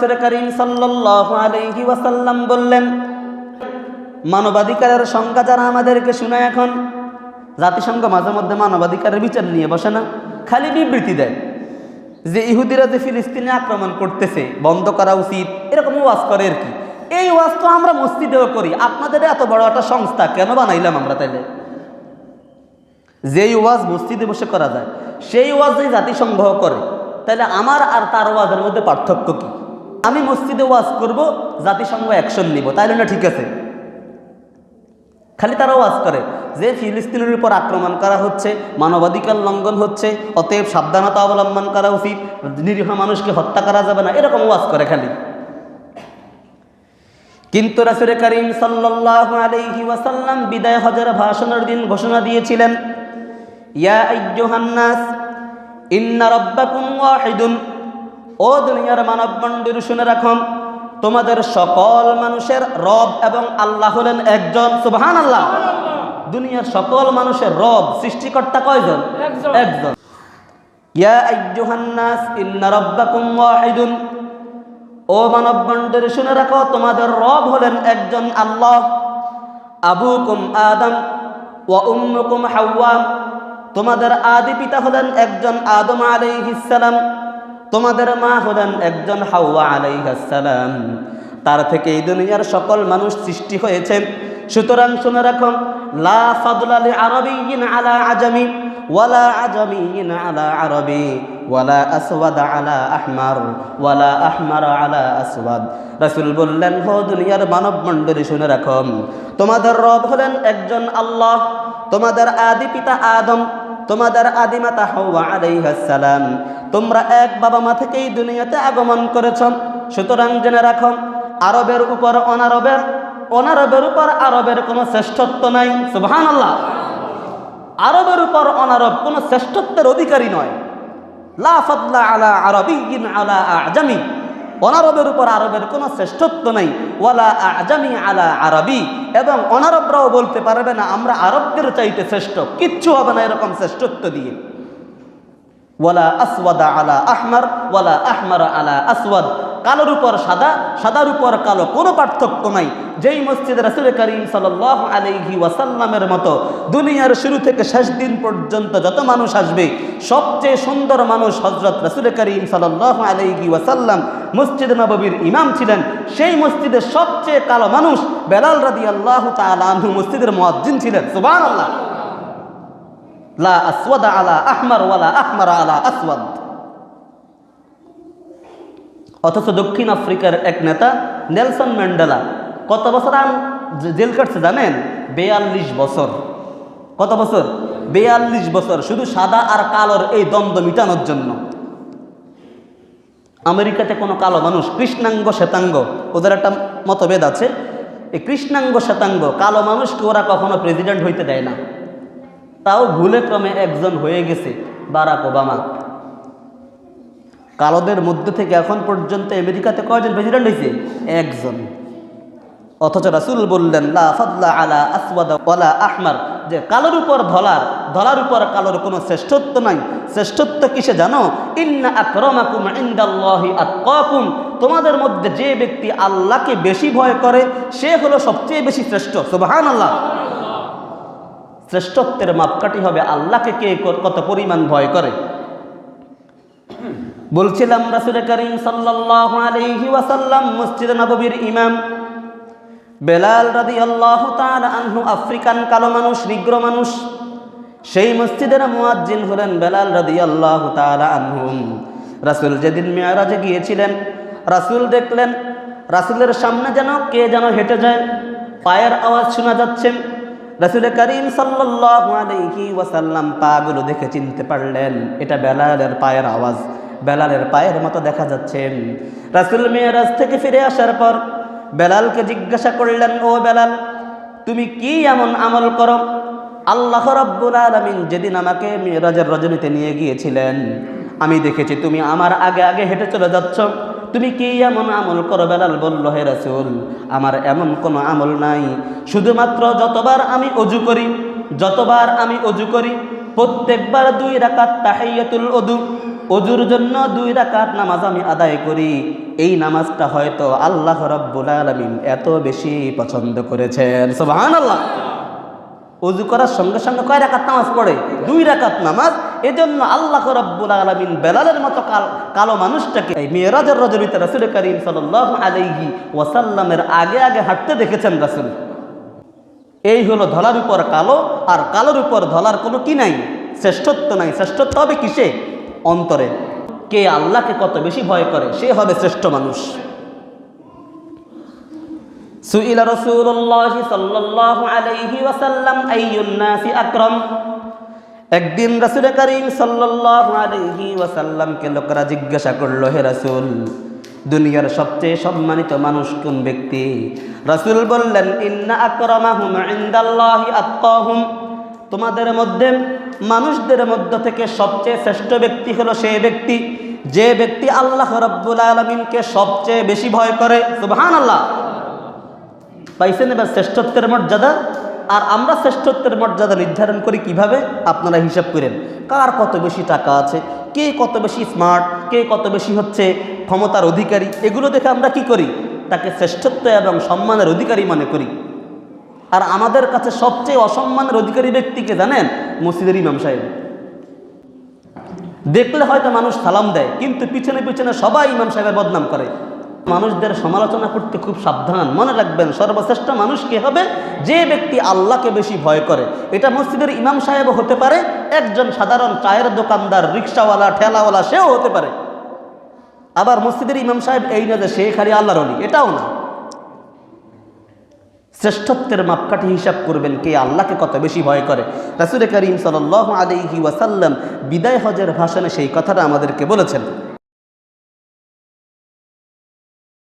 রাসূল করিম সাল্লাল্লাহু আলাইহি ওয়াসাল্লাম বললেন, মানবাধিকারের সংজ্ঞা যারা আমাদেরকে শোনায় এখন, জাতিসংঘ মাঝে মধ্যে মানবাধিকারের বিচার নিয়ে বসে না, খালি বিবৃতি দেয় যে ইহুদিরা যে ফিলিস্তিনে আক্রমণ করতেছে, বন্ধ করা উচিত, এরকম ওয়াজ করে আর কি। এই ওয়াজ তো আমরা মসজিদেও করি, আপনাদের এত বড় একটা সংস্থা কেন বানাইলাম আমরা তাইলে? যেই ওয়াজ মসজিদে বসে করা যায়, সেই ওয়াজ জাতিসংঘ করে তাহলে আমার আর তার ওয়াজের মধ্যে পার্থক্য কি? আমি মসজিদে ওয়াজ করব, জাতিসংঘ অ্যাকশন নিব। তাইলে না ঠিক আছে? খালি তারা ওয়াজ করে যে ফিলিস্তিনের উপর আক্রমণ করা হচ্ছে, মানবাধিকার লঙ্ঘন হচ্ছে, অতএব সাবধানতা অবলম্বন করা উচিত, নিরীহ মানুষকে হত্যা করা যাবে না, এরকম ওয়াজ করে খালি। কিন্তু রাসুল করিম সাল্লাল্লাহু আলাইহি ওয়াসাল্লাম বিদায় হজের ভাষণের দিন ঘোষণা দিয়েছিলেন, ইয়া আইয়ুহান নাস, ইন্না রাব্বাকুম ওয়াহিদুন। ও দুনিয়ার মানব মণ্ডল শুনে রাখুন তোমাদের সকল মানুষের রব এবং আল্লাহ হলেন একজন। সুবহান আল্লাহ দুনিয়ার সকল মানুষের রব সৃষ্টিকর্তা কয়জন? একজন। একজন। ইয়া আইয়ুহান নাস ইন্না রাব্বাকুম ওয়াহিদুন। ও মানব মণ্ডলী শুনে রাখো তোমাদের রব হলেন একজন আল্লাহ। আবুকুম আদম ওয়া উম্মুকুম হাওয়া তোমাদের আদি পিতা হলেন একজন আদম আলাইহিসসালাম তোমাদের মা হলেন একজন হাওয়া আলাইহিসসালাম তার থেকে এই দুনিয়ার সকল মানুষ সৃষ্টি হয়েছে। সুতরাং শুনে রাখো, লা ফাদলা লি আরাবিয়্যিন আলা আজামি, ওয়ালা আজামিয়্যিন আলা আরবি, ওয়ালা আসওয়াদ আলা আহমার, ওয়ালা আহমার আলা আসওয়াদ। রাসূল বললেন হো দুনিয়ার মানব মণ্ডলী শুনে রাখো। তোমাদের রব হলেন একজন আল্লাহ। তোমাদের আদি পিতা আদম। তোমাদের আদিমাতা হাওয়া আলাইহাস সালাম, তোমরা এক বাবা মা থেকেই দুনিয়াতে আগমন করেছ। সুতরাং জেনে রাখো, আরবের উপর অনারবের অনারবের উপর আরবের কোনো শ্রেষ্ঠত্ব নাই। সুবহানাল্লাহ। আরবের উপর অনারব কোনো শ্রেষ্ঠত্বের অধিকারী নয়। লা ফাদলা আলা আরবিয়িন আলা আজামি। অনারবের উপর আরবের কোনো শ্রেষ্ঠত্ব নেই। ওয়ালা আজামি আলা আরবি। এবং অনারবরাও বলতে পারবে না, আমরা আরবদের চাইতে শ্রেষ্ঠ। কিচ্ছু হবে না এরকম শ্রেষ্ঠত্ব দিয়ে। ওয়ালা আসওয়াদা আলা আহমার, ওয়ালা আহমার আলা আসওয়াদ। কালোর উপর সাদা, সাদার উপর কালো, কোনো পার্থক্য নাই। যেই মসজিদ রাসুল করিম সাল্লাহ আলাইহি ওয়াসাল্লামের মতো, দুনিয়ার শুরু থেকে শেষ দিন পর্যন্ত যত মানুষ আসবে, সবচেয়ে সুন্দর মানুষ হজরত রাসুল করিম সাল্লাহ আলাইহি ওয়াসাল্লাম। মসজিদ নববীর ইমাম ছিলেন, সেই মসজিদের সবচেয়ে কালো মানুষ বেলাল রাদি আল্লাহ তালু মসজিদের মুয়াজ্জিন ছিলেন। সুবান আল্লাহ লা ওয়ালা অথচ দক্ষিণ আফ্রিকার এক নেতা, নেলসন ম্যান্ডেলা, কত বছর জেল কাটছে জানেন? বেয়াল্লিশ বছর। কত বছর? বেয়াল্লিশ বছর। শুধু সাদা আর কালোর এই দ্বন্দ্ব মিটানোর জন্য। আমেরিকাতে কোনো কালো মানুষ, কৃষ্ণাঙ্গ শ্বেতাঙ্গ, ওদের একটা মতভেদ আছে। এই কৃষ্ণাঙ্গ শ্বেতাঙ্গ, কালো মানুষকে ওরা কখনো প্রেসিডেন্ট হইতে দেয় না। তাও ভুলে ক্রমে একজন হয়ে গেছে, বারাক ওবামা। কালোদের মধ্যে থেকে এখন পর্যন্ত আমেরিকাতে কয়জন প্রেসিডেন্ট হয়েছে একজন। অথচ রাসুল বললেন, লা ফাদলা আলা আসওয়াদ ওয়ালা আহমার। যে কালোর উপর ধলার ধলার উপর কালোর কোনো শ্রেষ্ঠত্ব নাই। শ্রেষ্ঠত্ব কিসে জানো? ইন্না আকরামাকুম ইনদাল্লাহি আতকাকুম। তোমাদের মধ্যে যে ব্যক্তি আল্লাহকে বেশি ভয় করে, সে হলো সবচেয়ে বেশি শ্রেষ্ঠ। সুবহানাল্লাহ। শ্রেষ্ঠত্বের মাপকাঠি হবে আল্লাহকে কে কত পরিমাণ ভয় করে। বলছিলাম রাসুল করিম সাল্লাল্লাহু আলাইহি ওয়াসাল্লাম, মসজিদ নববীর ইমাম। বেলাল রাদি আল্লাহ আনহু আফ্রিকান কালো মানুষ, নিগ্র মানুষ। সেই মসজিদের মুয়াজ্জিন হলেন বেলাল রাদি আল্লাহ আনহু রাসুল যেদিন মেয়ারাজে গিয়েছিলেন, রাসুল দেখলেন, রাসুলের সামনে যেন কে যেন হেঁটে যায়। পায়ের আওয়াজ শোনা যাচ্ছেন রাসুল করিম আলাইহি ওয়াসাল্লাম পাগুলো দেখে চিনতে পারলেন, এটা বেলালের পায়ের আওয়াজ। বেলালের পায়ের মতো দেখা যাচ্ছে। রাসুল মেয়ারাজ থেকে ফিরে আসার পর বেলালকে জিজ্ঞাসা করলেন, ও বেলাল, তুমি কি এমন আমল করো? আল্লাহ রব্বুল আলমিন যেদিন আমাকে মেয়েরাজের রজনীতে নিয়ে গিয়েছিলেন, আমি দেখেছি, তুমি আমার আগে আগে হেঁটে চলে যাচ্ছ। তুমি কি এমন আমল করো? বেলাল বলল, হে রাসুল, আমার এমন কোনো আমল নাই। শুধুমাত্র যতবার আমি অজু করি, যতবার আমি অজু করি, প্রত্যেকবার দুই রাকাত তাহাইয়াতুল অদু অজুর জন্য দুই রাকাত নামাজ আমি আদায় করি। এই নামাজটা হয়তো আল্লাহ রব্বুল আলমিন এত বেশি পছন্দ করেছেন। সুবহান আল্লাহ অজু করার সঙ্গে সঙ্গে কয় রাকাত নামাজ পড়ে? দুই রাকাত নামাজ। এজন্য আল্লাহ রব্বুল আলমিন বেলালের মতো কাল কালো মানুষটাকে এই মেয়েরাজের রজনীতে রাসুল করিম সাল্লাহ আলাইহি ওয়াসাল্লামের আগে আগে হাঁটতে দেখেছেন রাসুল। এই হলো ধলার উপর কালো আর কালোর উপর ধলার কোনো কি নাই? শ্রেষ্ঠত্ব নাই। শ্রেষ্ঠত্ব হবে কিসে? অন্তরে। কে আল্লাহকে কত বেশি ভয় করে, সে হবে শ্রেষ্ঠ মানুষ। সুইলা রসুল্লাহ সাল্লাহ আলাইহি ওয়াসাল্লাম আইয়ুন নাসি আকরম। একদিন রাসুল করিম সাল্লাহ আলাইহি ওয়াসাল্লামকে লোকেরা জিজ্ঞাসা করল, হে রাসুল, দুনিয়ার সবচেয়ে সম্মানিত মানুষ কোন ব্যক্তি? রাসুল বললেন, ইন্না আকরামাহুম ইনদাল্লাহি আত্তাহুম তোমাদের মধ্যে, মানুষদের মধ্য থেকে সবচেয়ে শ্রেষ্ঠ ব্যক্তি হলো সেই ব্যক্তি। যে ব্যক্তি আল্লাহ রব্বুল আলমিনকে সবচেয়ে বেশি ভয় করে সুবহান আল্লাহ পাইছেন এবার শ্রেষ্ঠত্বের মর্যাদা? আর আমরা শ্রেষ্ঠত্বের মর্যাদা নির্ধারণ করি কীভাবে? আপনারা হিসাব করেন। কার কত বেশি টাকা আছে? কে কত বেশি স্মার্ট কে কত বেশি হচ্ছে ক্ষমতার অধিকারী? এগুলো দেখে আমরা কি করি? তাকে শ্রেষ্ঠত্ব এবং সম্মানের অধিকারী মনে করি। আর আমাদের কাছে সবচেয়ে অসম্মানের অধিকারী ব্যক্তিকে জানেন? মসজিদের ইমাম সাহেব। দেখলে হয়তো মানুষ সালাম দেয়, কিন্তু পিছনে পিছনে সবাই ইমাম সাহেবের বদনাম করে। মানুষদের সমালোচনা করতে খুব সাবধান। মনে রাখবেন, সর্বশ্রেষ্ঠ মানুষ কে হবে? যে ব্যক্তি আল্লাহকে বেশি ভয় করে। এটা মসজিদের ইমাম সাহেবও হতে পারে, একজন সাধারণ চায়ের দোকানদার, রিক্সাওয়ালা, ঠেলাওয়ালা, সেও হতে পারে। আবার মসজিদের ইমাম সাহেব এই না যে সে খালি আল্লাহর অলি, এটাও না। শ্রেষ্ঠত্বের মাপকাঠি হিসাব করবেন কে? আল্লাহকে কত বেশি ভয় করে? রাসুল করিম সাল আলহি ওয়াসাল্লাম বিদায় হজের ভাষণে সেই কথাটা আমাদেরকে বলেছেন।